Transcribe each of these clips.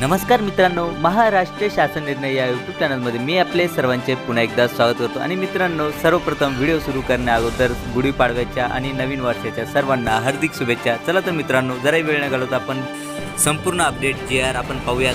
नमस्कार मित्रांनो महाराष्ट्र शासन निर्णय या यूट्यूब चॅनलमध्ये मी आपले सर्वांचे पुन्हा एकदा स्वागत करतो. आणि मित्रांनो सर्वप्रथम व्हिडिओ सुरू करण्या अगोदर गुढीपाडव्याच्या आणि नवीन वर्षाच्या सर्वांना हार्दिक शुभेच्छा. चला तर मित्रांनो जरा वेळ न घालवत आपण संपूर्ण अपडेट जे आर आपण पाहूयात.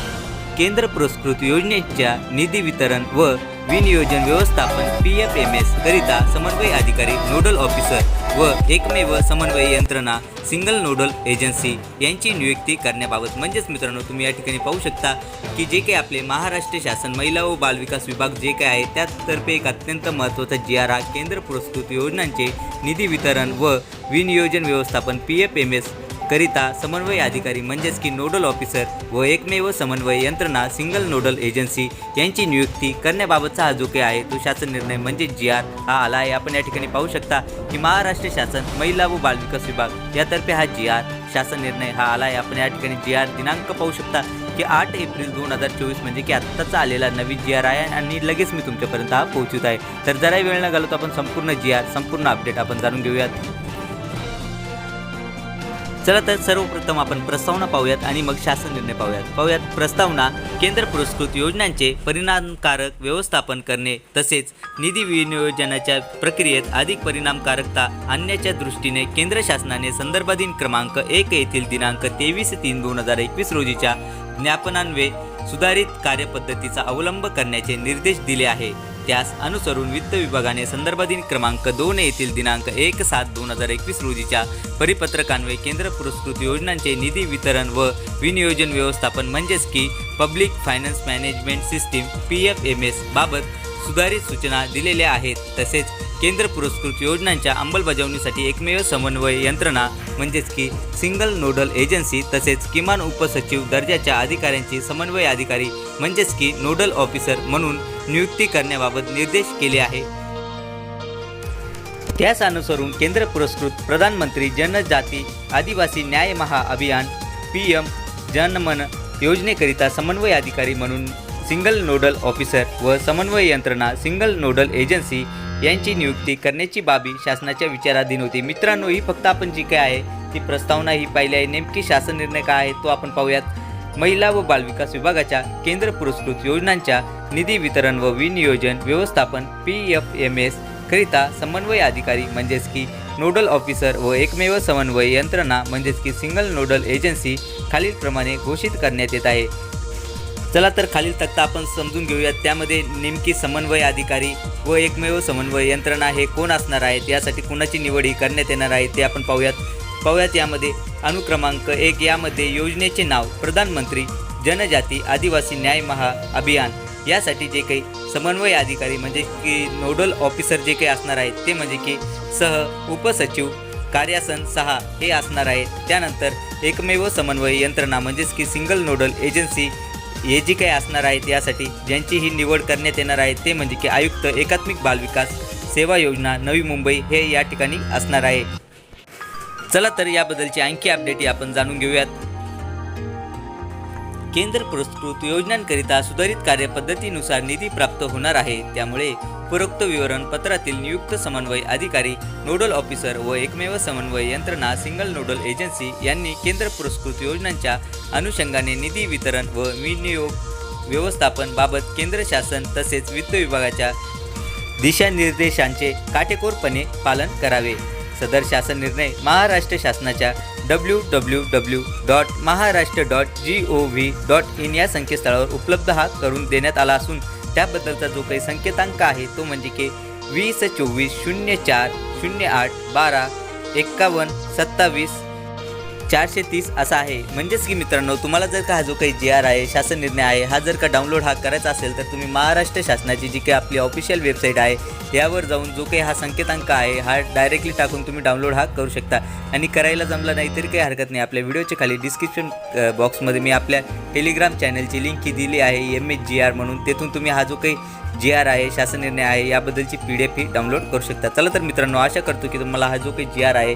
केंद्र पुरस्कृत योजनेच्या निधी वितरण व विनियोजन व्यवस्थापन पी एफ एम एस करिता समन्वय अधिकारी नोडल ऑफिसर व एकमेव समन्वय यंत्रणा सिंगल नोडल एजन्सी यांची नियुक्ती करण्याबाबत म्हणजेच मित्रांनो तुम्ही या ठिकाणी पाहू शकता की जे काही आपले महाराष्ट्र शासन महिला व बालविकास विभाग जे काय आहे त्यातर्फे एक अत्यंत महत्त्वाचा जी आर हा केंद्र पुरस्कृत योजनांचे निधी वितरण व विनियोजन व्यवस्थापन पी एफ एम एस करिता समन्वय अधिकारी म्हणजेच की नोडल ऑफिसर व एकमेव समन्वय यंत्रणा सिंगल नोडल एजन्सी यांची नियुक्ती करण्याबाबतचा हा जो काही आहे तो शासन निर्णय म्हणजे जी आर हा आला आहे. आपण या ठिकाणी पाहू शकता की महाराष्ट्र शासन महिला व बालविकास विभाग यातर्फे हा जी आर शासन निर्णय हा आला आहे. आपण या ठिकाणी जी आर दिनांक पाहू शकता की आठ एप्रिल दोन हजार चोवीस म्हणजे की आत्ताचा आलेला नवीन जी आर आहे आणि लगेच मी तुमच्यापर्यंत हा पोहोचवत आहे. तर जरा वेळ न घालवतो आपण संपूर्ण जी आर संपूर्ण अपडेट आपण जाणून घेऊयात. चला तर सर्वप्रथम आपण प्रस्तावना पाहूयात आणि मग शासन निर्णय पाहूयात. पाहूयात प्रस्तावना केंद्र पुरस्कृत योजनांचे परिणामकारक व्यवस्थापन करणे तसेच निधी विनियोजनाच्या प्रक्रियेत अधिक परिणामकारकता आणण्याच्या दृष्टीने केंद्र शासनाने संदर्भाधीन क्रमांक एक येथील दिनांक तेवीस तीन दोन हजार एकवीस रोजीच्या ज्ञापनान्वये सुधारित कार्यपद्धतीचा अवलंब करण्याचे निर्देश दिले आहे. त्यास अनुसरून वित्त विभागाने संदर्भ दिन क्रमांक दोन येथील दिनांक एक सात दोन हजार एकवीस रोजीच्या परिपत्रकान्वये केंद्र पुरस्कृत योजनांचे निधी वितरण व विनियोजन व्यवस्थापन म्हणजेच की public finance management system P F M S बाबत सुधारित सूचना दिलेल्या आहेत. तसेच केंद्र पुरस्कृत योजनांच्या अंमलबजावणीसाठी एकमेव समन्वय यंत्रणा म्हणजेच की सिंगल नोडल एजन्सी तसेच किमान उपसचिव दर्जाच्या अधिकाऱ्यांची समन्वय अधिकारी म्हणजेच की नोडल ऑफिसर म्हणून नियुक्ती करण्याबाबत निर्देश केले आहे. त्यास अनुसरून केंद्र पुरस्कृत प्रधानमंत्री जनजाती आदिवासी न्याय महाअभियान पी एम जनमन योजनेकरिता समन्वय अधिकारी म्हणून सिंगल नोडल ऑफिसर व समन्वय यंत्रणा सिंगल नोडल एजन्सी यांची नियुक्ती करण्याची बाबी शासनाच्या विचाराधीन होती. मित्रांनो ही फक्त आपण जी काय आहे ती प्रस्तावना ही पाहिली आहे. नेमकी शासन निर्णय काय आहे तो आपण पाहूयात. महिला व बालविकास विभागाच्या केंद्र पुरस्कृत योजनांच्या निधी वितरण व विनियोजन व्यवस्थापन पी एफ एम एस करिता समन्वय अधिकारी म्हणजेच की नोडल ऑफिसर व एकमेव समन्वय यंत्रणा म्हणजेच की सिंगल नोडल एजन्सी खालीलप्रमाणे घोषित करण्यात येत आहे. चला तर खालील तक्ता आपण समजून घेऊयात. त्यामध्ये नेमकी समन्वय अधिकारी व एकमेव समन्वय यंत्रणा हे कोण असणार आहेत? यासाठी कुणाची निवड ही करण्यात येणार आहे ते आपण पाहूयात. पाहूयात यामध्ये अनुक्रमांक एक यामध्ये योजनेचे नाव प्रधानमंत्री जनजाती आदिवासी न्याय महा अभियान. यासाठी जे काही समन्वय अधिकारी म्हणजे की नोडल ऑफिसर जे काही असणार आहेत ते म्हणजे की सह उपसचिव कार्यासन सहा हे असणार आहे त्यानंतर एकमेव समन्वय यंत्रणा म्हणजेच की सिंगल नोडल एजन्सी हे जी काही असणार आहेत यासाठी ज्यांची ही निवड करण्यात येणार आहे ते म्हणजे की आयुक्त एकात्मिक बालविकास सेवा योजना नवी मुंबई हे या ठिकाणी असणार आहे. चला तर याबद्दलची आणखी अपडेट आपण जाणून घेऊयात. केंद्र पुरस्कृत योजनांकरिता सुधारित कार्यपद्धतीनुसार निधी प्राप्त होणार आहे. त्यामुळे उपरोक्त विवरण पत्रातील नियुक्त समन्वय अधिकारी नोडल ऑफिसर व एकमेव समन्वय यंत्रणा सिंगल नोडल एजन्सी यांनी केंद्र पुरस्कृत योजनांच्या अनुषंगाने निधी वितरण व विनियोग व्यवस्थापन बाबत केंद्र शासन तसेच वित्त विभागाच्या दिशानिर्देशांचे काटेकोरपणे पालन करावे. सदर शासन निर्णय महाराष्ट्र शासनाच्या W W W dot Maharashtra dot G O V dot in या संकेतस्थळावर उपलब्ध हा करून देण्यात आला असून त्याबद्दलचा जो काही संकेतांक आहे तो म्हणजे की वीस चोवीस शून्य चार शून्य आठ बारा एक्कावन्न सत्तावीस चारशे तीस असा आहे. म्हणजेच की मित्रांनो तुम्हाला जर का हा जो काही जी आर आहे शासन निर्णय आहे हा जर का डाउनलोड हा करायचा असेल तर तुम्ही महाराष्ट्र शासनाची जी काही आपली ऑफिशियल वेबसाईट आहे यावर जाऊन जो काही हा संकेतांक आहे हा डायरेक्टली टाकून तुम्ही डाउनलोड हा करू शकता. आणि करायला जमला नाही तरी काही हरकत नाही. आपल्या व्हिडिओच्या खाली डिस्क्रिप्शन बॉक्समध्ये मी आपल्या टेलिग्राम चॅनलची लिंक ही दिली आहे एम एच जी आर म्हणून. तेथून तुम्ही हा जो काही जी आर आहे शासन निर्णय आहे याबद्दलची पी डी एफ ही डाउनलोड करू शकता. चला तर मित्रांनो आशा करतो की तुम्हाला हा जो काही जी आर आहे